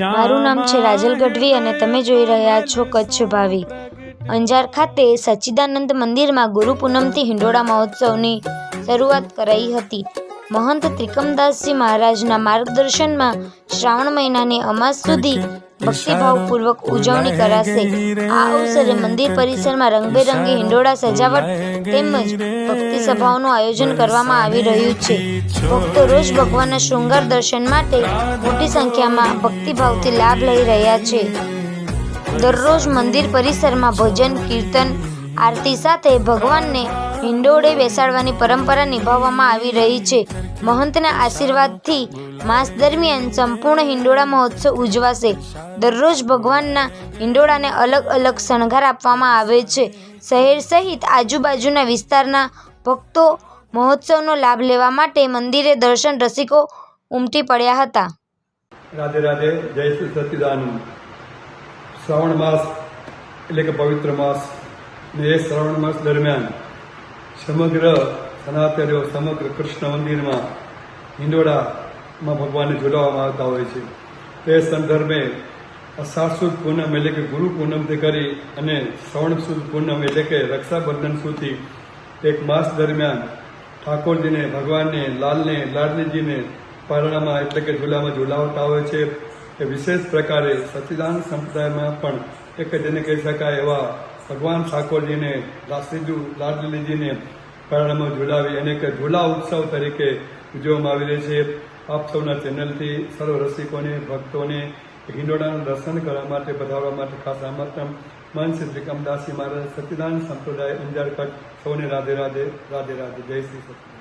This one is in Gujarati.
મારું નામ છે રાજલ ગઢવી અને તમે જોઈ રહ્યા છો કચ્છ ભાવી. અંજાર ખાતે સચ્ચિદાનંદ મંદિરમાં ગુરુ પૂનમથી હિંડોળા મહોત્સવની શરૂઆત કરાઈ હતી. મહંત ત્રિકમદાસજી મહારાજના માર્ગદર્શનમાં શ્રાવણ મહિનાની અમાસ સુધી ભક્તિભાવપૂર્વક ઉજવણી કરાશે. આ અવસરે મંદિર પરિસરમાં રંગબેરંગી હિંડોળા સજાવટ તેમજ ભક્તિ સભાઓનું આયોજન કરવામાં આવી રહ્યું છે. ભક્તો રોજ ભગવાનના શૃંગાર દર્શન માટે મોટી સંખ્યામાં ભક્તિભાવથી લાભ લઈ રહ્યા છે. દરરોજ મંદિર પરિસરમાં ભજન કીર્તન આરતી સાથે ભગવાનને હિંડોળે બેસાડવાની પરંપરા નિભાવવામાં આવી રહી છે. મહંતના આશીર્વાદથી માસ દરમિયાન સંપૂર્ણ હિંડોળા મહોત્સવ ઉજવાશે. દરરોજ ભગવાનના હિંડોળાને અલગ અલગ શણગાર આપવામાં આવે છે. શહેર સહિત આજુબાજુના વિસ્તારના ભક્તો મહોત્સવનો લાભ લેવા માટે મંદિરે દર્શન રસિકો ઉમટી પડ્યા હતા. રાધે રાધે, જય શ્રી સચિદાનંદ. શ્રાવણ માસ એટલે કે પવિત્ર માસ. ને એ શ્રાવણ માસ દરમિયાન સમગ્ર સનાતનીઓ સમગ્ર કૃષ્ણ મંદિરમાં હિંડોળામાં ભગવાનને જોડાવવામાં આવતા હોય છે. તે સંદર્ભે સાસુદ સુદ પૂનમ એટલે કે ગુરુ પૂનમથી કરી અને શ્રવણ સુદ પૂનમ એટલે કે રક્ષાબંધન સુધી એક માસ દરમિયાન ઠાકોરજીને, ભગવાનને, લાલને, લાડલીજીને પારણામાં એટલે કે ઝૂલામાં ઝુલાવતા હોય છે. એ વિશેષ પ્રકારે સચિદાન સંપ્રદાયમાં પણ એક જેને કહી શકાય એવા ભગવાન ઠાકોરજીને રાશ્રીજુ લાડલીજીને પારણામાં ઝુલાવી અને કે ઝૂલા ઉત્સવ તરીકે ઉજવવામાં આવી રહી છે. આપ સૌના ચેનલથી સર્વ રસિકોને, ભક્તોને હિંડોળાના દર્શન કરવા માટે વધારવા માટે ખાસ આમંત્રણ. મન શ્રી ત્રિકમદાસજી મહારાજ સચ્ચિદાનંદ સંપ્રદાય અંજાર કટ સૌને રાધે રાધે રાધે રાધે. જય શ્રી સચ્ચિદાનંદ